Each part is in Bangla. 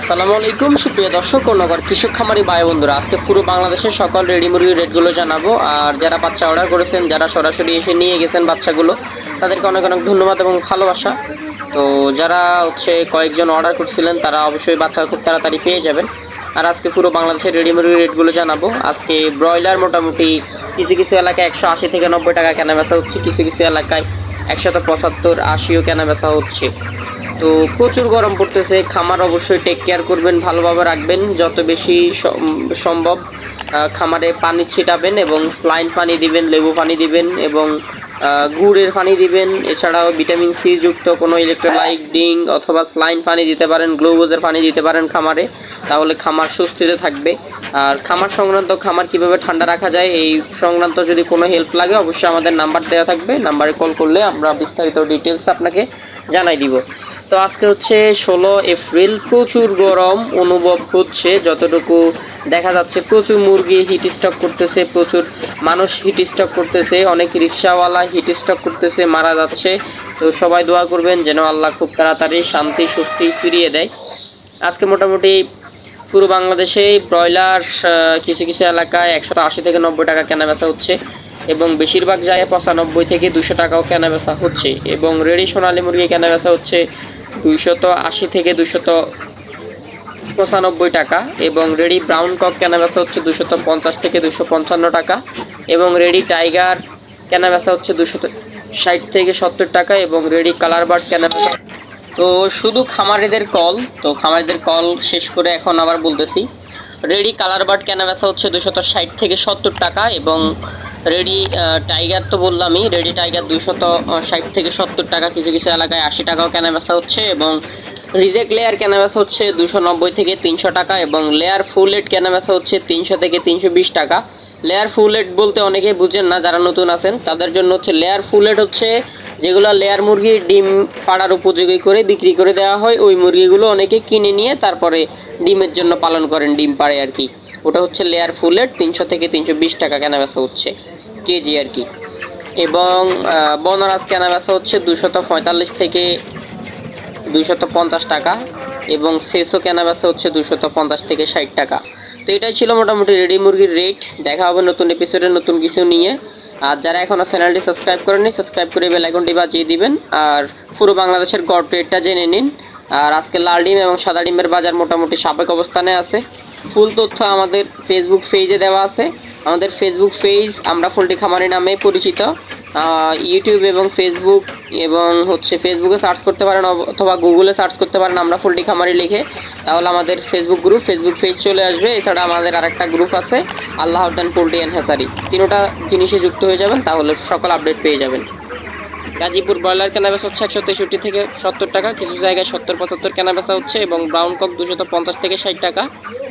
আসসালামু আলাইকুম, সুপ্রিয় দর্শক ও নগর কৃষক খামারি ভাই বন্ধুরা। আজকে পুরো বাংলাদেশের সকল রেডি মুরগির রেটগুলো জানাব। আর যারা বাচ্চা অর্ডার করেছেন, যারা সরাসরি এসে নিয়ে গেছেন বাচ্চাগুলো, তাদেরকে অনেক অনেক ধন্যবাদ এবং ভালোবাসা। তো যারা হচ্ছে কয়েকজন অর্ডার করছিলেন, তারা অবশ্যই বাচ্চা খুব তাড়াতাড়ি পেয়ে যাবেন। আর আজকে পুরো বাংলাদেশের রেডি মুরগির রেটগুলো জানাব। আজকে ব্রয়লার মোটামুটি কিছু কিছু এলাকায় একশো আশি থেকে নব্বই টাকা কেনা বেচা হচ্ছে, কিছু কিছু এলাকায় একশত পঁচাত্তর, আশিও কেনা বেচা হচ্ছে। তো প্রচুর গরম পড়তেছে, খামার অবশ্যই টেক কেয়ার করবেন, ভালোভাবে রাখবেন, যত বেশি সম- সম্ভব খামারে পানি ছিটাবেন এবং স্লাইন পানি দিবেন, লেবু পানি দিবেন এবং গুড়ের পানি দিবেন, এছাড়াও ভিটামিন সি যুক্ত কোনো ইলেকট্রোলাইট ডিং অথবা স্লাইন পানি দিতে পারেন গ্লুকোজের পানি দিতে পারেন খামারে, তাহলে খামার সুস্থিতে থাকবে। আর খামার সংক্রান্ত খামার কীভাবে ঠান্ডা রাখা যায়, এই সংক্রান্ত যদি কোনো হেল্প লাগে, অবশ্যই আমাদের নাম্বার দেওয়া থাকবে নাম্বারে কল করলে আমরা বিস্তারিত ডিটেলস আপনাকে জানাই দিব। তো আজকে হচ্ছে ষোলো এপ্রিল, প্রচুর গরম অনুভব হচ্ছে, যতটুকু দেখা যাচ্ছে প্রচুর মুরগি হিট স্টক করতেছে, প্রচুর মানুষ হিট স্টক করতেছে, অনেক রিক্সাওয়ালা হিট স্টক করতেছে, মারা যাচ্ছে। তো সবাই দোয়া করবেন যেন আল্লাহ খুব তাড়াতাড়ি শান্তি শক্তি ফিরিয়ে দেয়। আজকে মোটামুটি পুরো বাংলাদেশে ব্রয়লার কিছু কিছু এলাকায় একশো আশি থেকে নব্বই টাকা কেনা বেচা হচ্ছে এবং বেশিরভাগ জায়গায় পঁচানব্বই থেকে দুশো টাকাও কেনা বেচা হচ্ছে এবং রেডি সোনালী মুরগি কেনা বেচা হচ্ছে দুইশত আশি থেকে দুশত পঁচানব্বই টাকা এবং রেডি ব্রাউন কক কেনা বেচা হচ্ছে দুশত পঞ্চাশ থেকে দুশো পঞ্চান্ন টাকা এবং রেডি টাইগার কেনা বেচা হচ্ছে দুশত ষাট থেকে সত্তর টাকা এবং রেডি কালার বার্ড কেনা বেচা তো শুধু খামারিদের কল, তো খামারিদের কল শেষ করে এখন আবার বলতেছি। রেডি কালার বার্ড কেনা বেচা হচ্ছে দুশত ষাট থেকে সত্তর টাকা এবং রেডি টাইগার তো বললামই, রেডি টাইগার দুশত ষাট থেকে সত্তর টাকা, কিছু কিছু এলাকায় আশি টাকাও কেনা বেচা হচ্ছে এবং রিজেক্ট লেয়ার কেনা বেচা হচ্ছে দুশো নব্বই থেকে তিনশো টাকা এবং লেয়ার ফুল কেনা বেচা হচ্ছে তিনশো থেকে তিনশো বিশ টাকা। লেয়ার ফুল রেট বলতে অনেকেই বুঝেন না, যারা নতুন আছেন, তাদের জন্য হচ্ছে লেয়ার ফুল রেট হচ্ছে যেগুলো লেয়ার মুরগির ডিম পাড়ার উপযোগী করে বিক্রি করে দেওয়া হয়, ওই মুরগিগুলো অনেকে কিনে নিয়ে তারপরে ডিমের জন্য পালন করেন ডিম পাড়ে আর কি। ওটা হচ্ছে লেয়ার ফুল রেট তিনশো থেকে তিনশো বিশ টাকা কেনা বেচা হচ্ছে। কেজি আর কি। এবং বনরাজ কেনা বেচা হচ্ছে দুশত পঁয়তাল্লিশ থেকে দুইশত পঞ্চাশ টাকা এবং শেষও কেনা বেচা হচ্ছে দুশত পঞ্চাশ থেকে ষাট টাকা। তো এটাই ছিল মোটামুটি রেডি মুরগির রেট দেখা হবে নতুন এপিসোডে নতুন কিছু নিয়ে। আর যারা এখনও চ্যানেলটি সাবস্ক্রাইব করেনি সাবস্ক্রাইব করে বেল আইকনটি বাজিয়ে দিবেন। আর পুরো বাংলাদেশের গড় রেটটা জেনে নিন। আর আজকে লাল ডিম এবং সাদা ডিমের বাজার মোটামুটি সাবেক অবস্থানে আছে। ফুল তথ্য আমাদের ফেসবুক পেজে দেওয়া আছে। আমাদের ফেসবুক পেজ আমরা ফুলটি খামারি নামে পরিচিত। ইউটিউব এবং ফেসবুক এবং হচ্ছে ফেসবুকে সার্চ করতে পারেন অথবা গুগলে সার্চ করতে পারেন আমরা ফুলটি খামারি লিখে। তাহলে আমাদের ফেসবুক গ্রুপ ফেসবুক পেজ চলে আসবে। এছাড়া আমাদের আরেকটা গ্রুপ আছে, আল্লাহ উদ্দান পোল্ট্রি অ্যান্ড হ্যাসারি তিনোটা জিনিসে যুক্ত হয়ে যাবেন, তাহলে সকল আপডেট পেয়ে যাবেন। গাজীপুর ব্রয়লার কেনাবেচা হচ্ছে একশো তেষট্টি থেকে সত্তর টাকা, কিছু জায়গায় সত্তর পঁচাত্তর কেনাবেচা হচ্ছে এবং ব্রাউন কক দুশো পঞ্চাশ থেকে ষাট টাকা।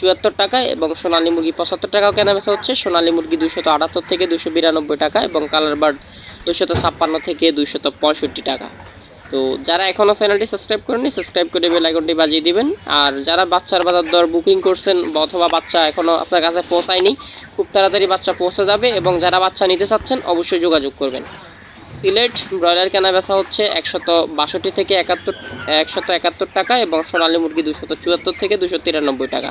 চুয়াত্তর টাকা এবং সোনালী মুরগি পঁচাত্তর টাকাও কেনা বেচা হচ্ছে। সোনালী মুরগি দুশত আটাত্তর থেকে দুশো বিরানব্বই টাকা এবং কালার বার্ড দুশত ছাপ্পান্ন থেকে দুশত পঁয়ষট্টি টাকা। তো যারা এখনও চ্যানেলটি সাবস্ক্রাইব করেনি সাবস্ক্রাইব করে বেল আইকনটি বাজিয়ে দিবেন। আর যারা বাচ্চার বাজার দর বুকিং করছেন অথবা বাচ্চা এখনও আপনার কাছে পৌঁছায়নি, খুব তাড়াতাড়ি বাচ্চা পৌঁছে যাবে এবং যারা বাচ্চা নিতে চাচ্ছেন অবশ্যই যোগাযোগ করবেন। সিলেট ব্রয়লার কেনা বেচা হচ্ছে একশত বাষট্টি থেকে একাত্তর, একশত একাত্তর টাকা এবং সোনালী মুরগি দুশত চুয়াত্তর থেকে দুশো তিরানব্বই টাকা।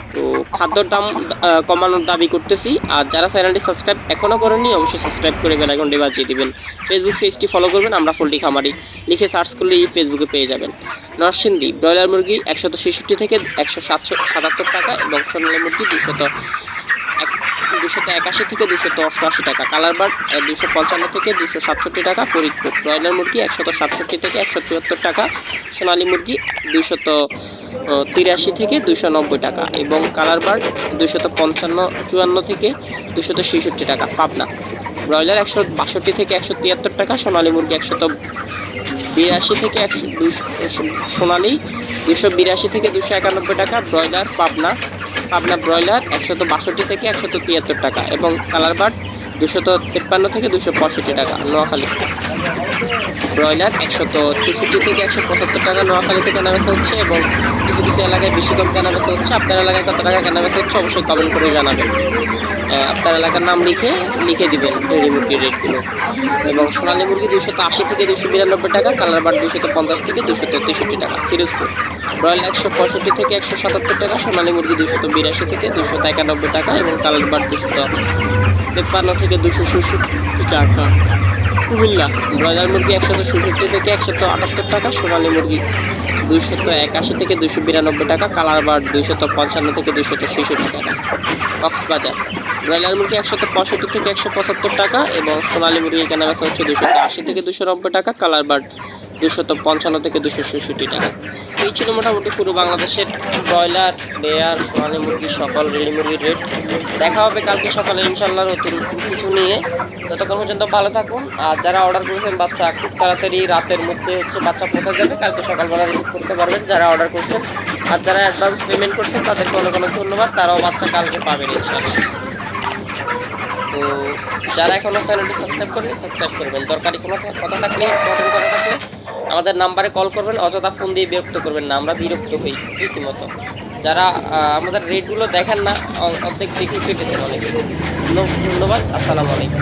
তো খাদ্যর দাম কমানোর দাবি করতেছি। আর যারা চ্যানেলটি সাবস্ক্রাইব এখনও করেননি, অবশ্যই সাবস্ক্রাইব করে বেলাইকনটি বাজিয়ে দেবেন। ফেসবুক পেজটি ফলো করবেন, আমরা ফুলটি খামারি। লিখে সার্চ করলেই ফেসবুকে পেয়ে যাবেন। নরসিংদী, ব্রয়লার মুরগি একশত ছেষট্টি থেকে একশো সাতশো সাতাত্তর টাকা এবং সোনালী মুরগি দুশত দুশত একাশি থেকে দুশত অষ্টআশি টাকা। কালার বার্ড দুশো পঞ্চান্ন থেকে দুশো সাতষট্টি টাকা। ফরিদপুর ব্রয়লার মুরগি একশত সাতষট্টি থেকে একশো চুয়াত্তর টাকা। সোনালী মুরগি দুশত তিরাশি থেকে দুশো নব্বই টাকা। এবং কালার বার্ড দুশত পঞ্চান্ন, চুয়ান্ন থেকে দুশত ছেষট্টি টাকা। পাবনা, ব্রয়লার একশো বাষট্টি থেকে একশো তিয়াত্তর টাকা। সোনালী মুরগি একশত বিরাশি থেকে একশো দুশো সোনালী দুশো বিরাশি থেকে দুশো একানব্বই টাকা। ব্রয়লার পাবনা পাবনা ব্রয়লার একশত বাষট্টি থেকে একশত তিয়াত্তর টাকা এবং কালার বার্ড দুশত তেপ্পান্ন থেকে দুশো পঁয়ষট্টি টাকা, নোয়াখালী। ব্রয়লার একশত চৌষট্টি থেকে একশো পঁচাত্তর টাকা নোয়াখালীতে কেনাবেচা হচ্ছে এবং কিছু কিছু এলাকায় বেশি কম কেনাবেচা হচ্ছে। আপনার এলাকায় কত টাকা কেনাবেচা হচ্ছে অবশ্যই কমেন্ট করে জানাবেন। আপনার এলাকার নাম লিখে লিখে দিবেন রেডি মুরগির রেটগুলো এবং সোনালী মুরগি দুশত আশি থেকে দুশো বিরানব্বই টাকা, কালার বার দুশত পঞ্চাশ থেকে দুশত তেষট্টি টাকা, ফিরোজপুর। ব্রয়লার একশো পঁয়ষট্টি থেকে একশো সাতাত্তর টাকা, সোনালী মুরগি দুশত বিরাশি থেকে দুশত একানব্বই টাকা এবং কালার বার দুশত তেপ্পান্ন থেকে দুশো ষষট্টি টাকা কুমিল্লা, ব্রয়লার মুরগি একশত ষষট্টি থেকে একশত আটাত্তর টাকা, সোনালি মুরগি দুইশত একাশি থেকে দুশো বিরানব্বই টাকা, কালার বার দুইশত পঞ্চান্ন থেকে দুইশত ছেষট্টি টাকা। কক্সবাজার, ব্রয়লার মুরগি একশত পঁয়ষট্টি থেকে একশো পঁচাত্তর টাকা এবং সোনালী মুরগি কেনা বেচা হচ্ছে দুশো আশি থেকে দুশো নব্বই টাকা, কালার বার্ড দুশত পঞ্চান্ন থেকে দুশো ছেষট্টি টাকা। এই ছিল মোটামুটি পুরো বাংলাদেশের ব্রয়লার লেয়ার সোনালী মুরগি, সকল রেডি মুরগির রেট। দেখা হবে কালকে সকালে ইনশাল্লাহ নতুন কিছু নিয়ে। ততক্ষণ পর্যন্ত ভালো থাকুন। আর যারা অর্ডার করেছেন বাচ্চা, খুব তাড়াতাড়ি রাতের মধ্যে হচ্ছে বাচ্চা পৌঁছে যাবে। কালকে সকালবেলা রিসিভ করতে পারবেন যারা অর্ডার করছেন। আর যারা অ্যাডভান্স পেমেন্ট করছেন, তাদেরকে অনেক অনেক ধন্যবাদ। তারাও বাচ্চা কালকে পাবেন ইনশাল্লাহ তো যারা এখনও চ্যানেলটি সাবস্ক্রাইব করেন সাবস্ক্রাইব করবেন। দরকারি কোনো কথা থাকলে কথা থাকলে আমাদের নাম্বারে কল করবেন, অযথা ফোন দিয়ে বিরক্ত করবেন না। আমরা বিরক্ত হই, রীতিমতো। যারা আমাদের রেটগুলো দেখেন না অর্ধেক দেখে কেটে দেন অনেক। ধন্যবাদ, আসসালামু আলাইকুম।